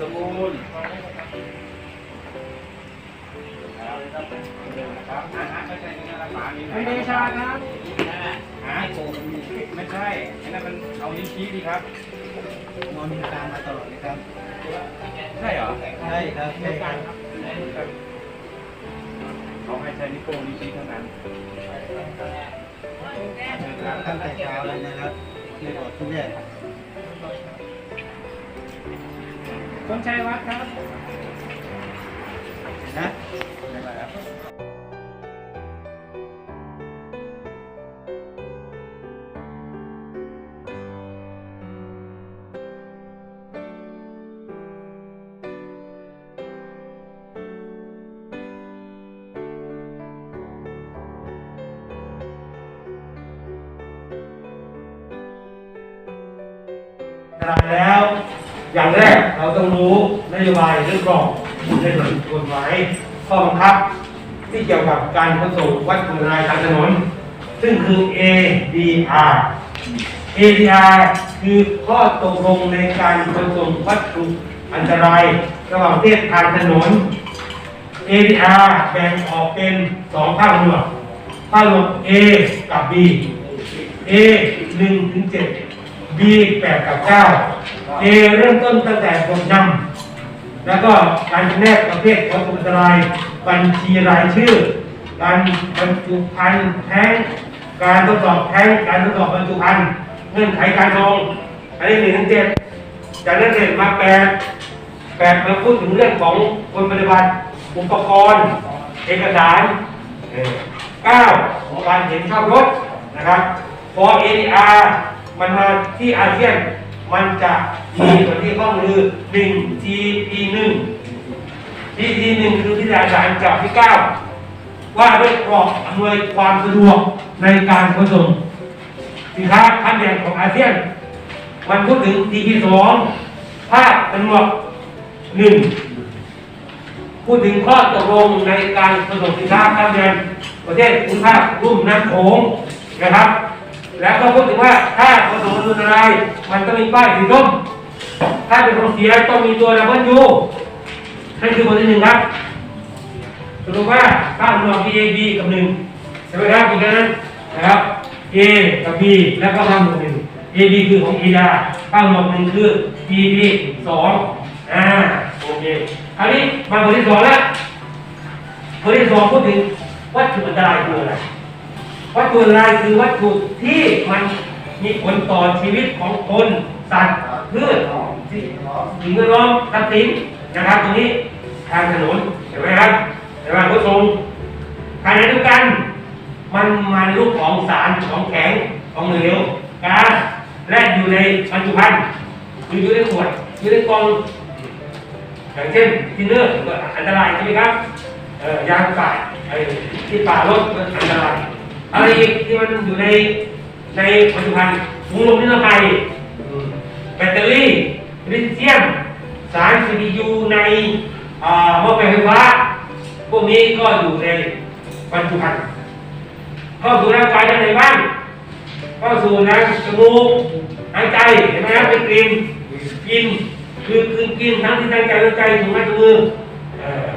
สมบูรณ์ครับอ่าไม่ใช่นี่นะหมานี่ไม่ได้ชาครับหาไม่ใช่ไอ้นั่นมันเอานิ้วชี้ดีครับมองตามมาตลอดเลยครับ ใช่เหรอ ใช่ครับใช่ครับเขาให้ใช้นิ้วโป้งนิ้วชี้เท่านั้นตั้งแต่เช้าเลยนะครับที่บอกที่แรก คนชัยวัดครับนะแล้ว อย่างแรกเราต้องรู้นโยบายเรื่องกรอบในส่วนกฎหมายข้อบังคับ ที่เกี่ยวกับการขนส่งวัตถุอันตรายทางถนน ซึ่งคือ ADR ADR คือข้อตกลงในการขนส่งวัตถุอันตรายระหว่างประเทศทางถนน ADR แบ่งออกเป็นสองภาคหมวดภาคหมวด A กับ B A 1ถึง7 B 8กับ 9 A เริ่มต้นตั้งแต่กดนำแล้วก็การแนกประเภทวัตถุอันตราย บัญชีรายชื่อ การบรรจุภัณฑ์แท้งการทดสอบแท้งการทดสอบบรรจุภัณฑ์เงื่อนไขการทรงอันนี้หนึ่งถึงเจ็ดจากนั้นเสร็จมาแปดแปดมาพูดถึงเรื่องของคนปฏิบัติอุปกรณ์ เอกสารเออเก้าการเห็นชอบรถนะครับพอ ADR มันมาที่อาเซียน มันจะมีส่วที่ข้อมือ1 GP 1 GP 1คือที่อาสารจากที่9ว่าด้วยกรอบอำนวยความสะดวกในการขนส่งสินค้าขั้นแรกของอาเซียน มันพูดถึง GP 2ภาคสะดวก1พูดถึงข้อตกลงในการขนส่งสินค้าข้ามแดนประเทศภูมิภาครุ่มน้ำโขงนะครับ แล้วก็พูดถึงว่าถ้าขนส่งรุนอะไรมันต้องมีป้ายสีส้มถ้าเป็นของเสียต้องมีตัวดับเบิลยูนั่นคือบทที่หนึ่งครับสรุปว่าข้ามรวม A B กับหนึ่งใช่ไหมครับอีกนั้นนะครับ A กับ B แล้วก็ข้ามรวมหนึ่ง A B คือของ A ดาข้ามรวมหนึ่งคือ B B สองอ่าโอเคอันนี้มาบทที่สองแล้วบทที่สองพูดถึงวัตถุอันตรายคืออะไร วัตถุอันตรายคือวัตถุที่มันมีผลต่อชีวิตของคนสัตว์พืชสิ่งแวดล้อมทรัพย์สินนะครับตรงนี้ทางถนนเห็นไหมครับเห็นไหมผู้ชมขณะเดียวกัน มันมาในรูปของสารของแข็งของเหลวก๊าซและอยู่ในบรรจุภัณฑ์ออยู่ในขวดอยู่ในกล่องอย่างเช่นทินเนอร์ก็อันตรายใช่ไหมครับยางป่าที่ป่ารถอันตราย อะไรอีกที่มันอยู่ในในปัจจุบันถุงลมนิรภัยอืมแบตเตอรี่ลิเธียม สาร CPU ในอ่าหม้อแปลงไฟฟ้า พวกนี้ก็อยู่ในปัจจุบันเข้าสู่ร่างกายด้ไหนบ้างเข้าสู่ทางจมูกหายใจเห็นไหมครับเป็นกลิ่นกินคือคือกินทั้งที่ตั้งใจตั้งใจถูกไหมถูกมือ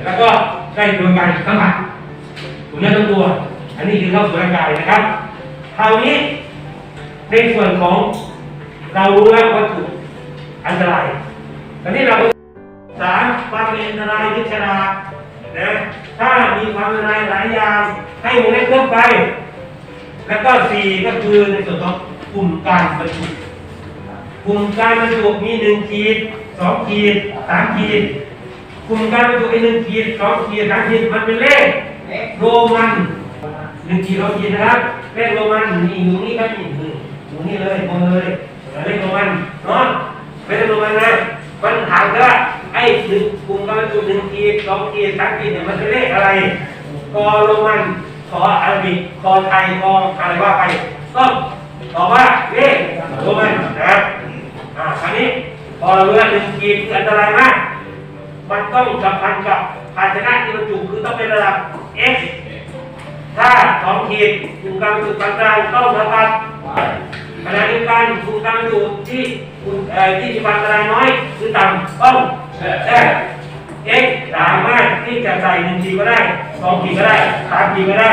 แล้วก็ได้โดยการสัมผัสถูกเนื้อทั้งตัว อันนี้คือเข้าสู่ร่างกายนะครับคราวนี้ในส่วนของเรารู้แล้ววัตถุอันตรายตอนนี้เราสารความเป็นอันตรายที่ชรานะถ้ามีความอันตรายหลายอย่างให้วงเล็บเพิ่มไป แล้วก็สี่ก็คือในส่วนของกลุ่มการบรรจุกลุ่มการบรรจุมีหนึ่งขีดสองขีดสามขีดกลุ่มการบรรจุไอ้หนึ่งขีดสองขีดสามขีดมันเป็นเลขโรมัน หนึ่งขีดสองขีนะครับเลขโรมันนี่อยู่นี่ครับนี่อยู่นี่เลยบนเลยเลขโรมันเนาะไม่ใช่โรมันนะมันถามว่าไอ้หนึ่งกลุ่มการรรจุหนึ่งขีสองขีสามขีเนี่ยมันเป็นเลขอะไรกอโรมันขออาราบิกกอไทยกออะไรว่าไปก็ตอบว่าเลขโรมันนะครับอ่าคราวนี้พอเรือหนึ่งขีคืออันตรายมากมันต้องสัมพันธ์กับภาชนะที่บรรจุคือต้องเป็นระดับ X ถ้าสองขีดอยู่กลางจุดกลางๆต้องสัมพันขณะเดียวกันกลุ่มการบรรจุที่คุณที่มีความอันตรายน้อยคือต่ำต้องแต่ x สามารถที่จะใส่หนึ่งขีดก็ได้สองขีดก็ได้สามขีดก็ได้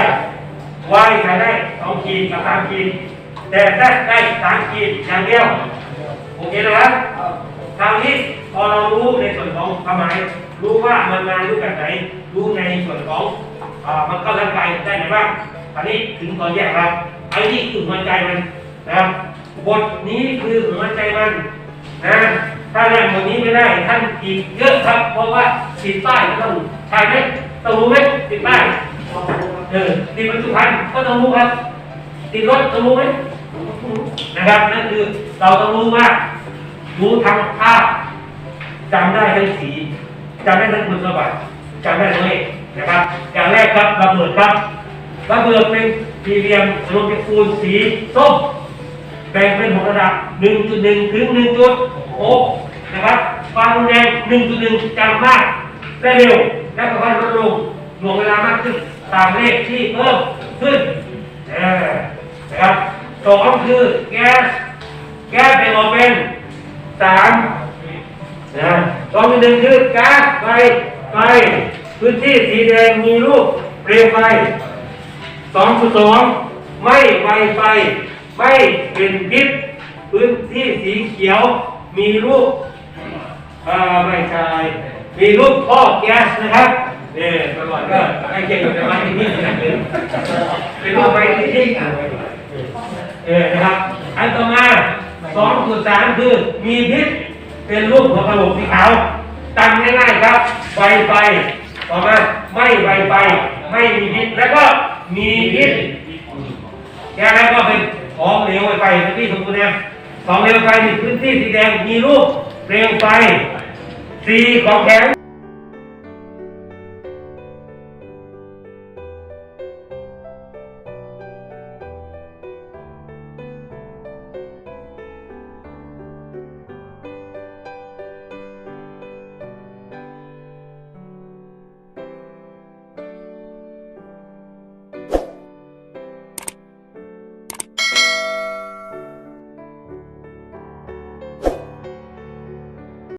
y ใส่ได้สองขีดกับสามขีดแต่ถ้ได้สามขีดอย่างเดียวโอเคนะครับคราวนี้พอเรารู้ในส่วนของความหมายรู้ว่ามันมารู้กันไหนรู้ในส่วนของ มันก็ร่างกายได้ไหมบ้างอันนี้ถึงตอนแยกครับไอ้นี่คือหัวใจมันนะครับบทนี้คือหัวใจมันนะถ้าเรียนบทนี้ไม่ได้ท่านอีกเยอะครับเพราะว่าติดป้ายต้องใช่ไหมต้องรู้ไหมติดป้ายเออติดบรรจุภัณฑ์ก็ต้องรู้ครับติดรถต้องรู้ไหมนะครับนั่นคือเราต้องรู้ว่ารู้ทั้งภาพจำได้ทั้งสีจำได้ทั้งคุณสมบัติจำได้ทั้งเลข นะครับ อย่างแรกครับระเบิดครับระเบิดเป็นสี่เหลี่ยมรวมเป็นคูณสีส้มแบ่งเป็นหกระดับ 1.1 ถึง 1.6 นะครับความรุนแรง 1.1จำมากได้เร็ว และค่อยๆลดลงหน่วงเวลามากขึ้นตามเลขที่เพิ่มขึ้นนะครับสองคือแก๊สแก๊สแบ่งออกเป็นสามนะสองหนึ่งคือก๊าซไฟไฟ พื้นที่สีแดงมีรูปเปลวไฟสองสองไม่ไฟไฟ ไม่เป็นพิษพื้นที่สีเขียวมีรูปอ่อไม่ใช่มีรูปท่อแก๊สนะครับเนี่ยตลอดก็ให้เก่งกับไม้ที่นี่นะเป็นรูปไม้ที่นี่เออนะครับอันต่อมาสองจุดสามคือมีพิษเป็นรูปหัวกระโหลกสีขาวจำง่ายๆครับไวไฟ ต่อมาไม่ไวไป ไม่มีพิษแล้วก็มีพิษแค่นั้นก็เป็นของเหลวไวไฟที่สมบูรณ์เนี่ยของเหลวไฟในพื้นที่สีแดงมีรูปเปลวไฟสีของแข็ง